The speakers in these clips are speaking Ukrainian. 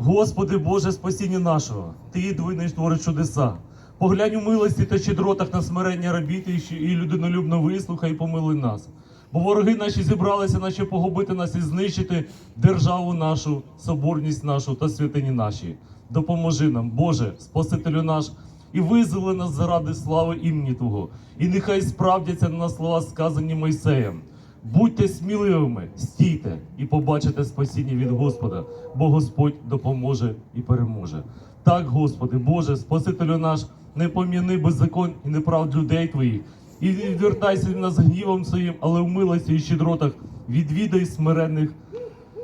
Господи Боже, спасіння нашого, Ти єдиний твориш чудеса. Поглянь у милості та щедротах на смирення рабіти і людинолюбно вислухай і помилуй нас. Бо вороги наші зібралися, наче погубити нас і знищити державу нашу, соборність нашу та святині наші. Допоможи нам, Боже, Спасителю наш, і визволи нас заради слави імені Твого. І нехай справдяться на слова, сказані Мойсеєм. Будьте сміливими, стійте і побачите спасіння від Господа, бо Господь допоможе і переможе. Так, Господи, Боже, Спасителю наш, не пом'яни беззаконь і неправд людей Твоїх, і відвертайся від нас гнівом своїм, але в милості і щедротах відвідай смиренних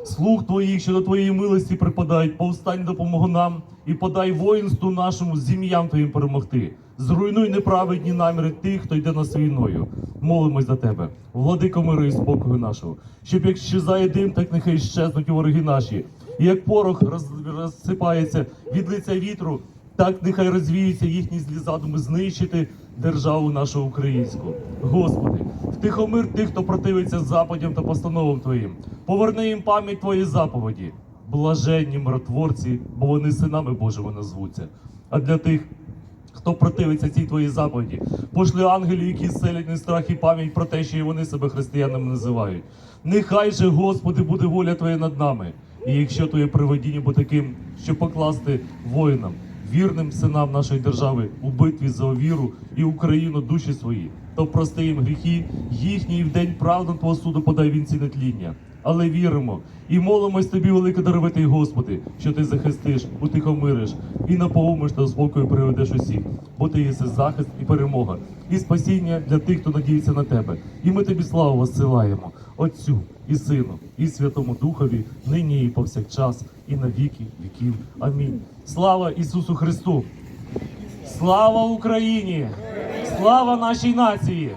слуг твоїх, що до твоєї милості припадають, повстань допомогу нам і подай воїнству нашому зім'ям твоїм перемогти. Зруйнуй неправедні наміри тих, хто йде нас війною. Молимось за тебе, владико миру і спокою нашого, щоб як щезає дим, так нехай щезнуть вороги наші, і як порох роз, розсипається від лиця вітру, так нехай розвіються їхні злі задуми знищити державу нашу українську. Господи, втихомир тих, хто противиться западям та постановам Твоїм. Поверни їм пам'ять Твої заповіді. Блаженні миротворці, бо вони синами Божими назвуться. А для тих, хто противиться цій твоїй заповіді, пошли ангелів, які селять не страх і пам'ять про те, що і вони себе християнами називають. Нехай же, Господи, буде воля Твоя над нами. І якщо Твоє приведіння буде таким, щоб покласти воїнам, вірним синам нашої держави у битві за віру і Україну душі свої, то прости їм гріхи їхні, і в день правди Твого суду подай вінці нетління. Але віримо і молимось тобі, велике даровитий Господи, що ти захистиш, утихомириш і наповниш та спокою приведеш усіх, бо ти єси захист і перемога, і спасіння для тих, хто надіється на тебе. І ми тобі славу воссилаємо, Отцю і Сину, і Святому Духові, нині і повсякчас, і на віки віків. Амінь. Слава Ісусу Христу! Слава Україні! Слава нашій нації!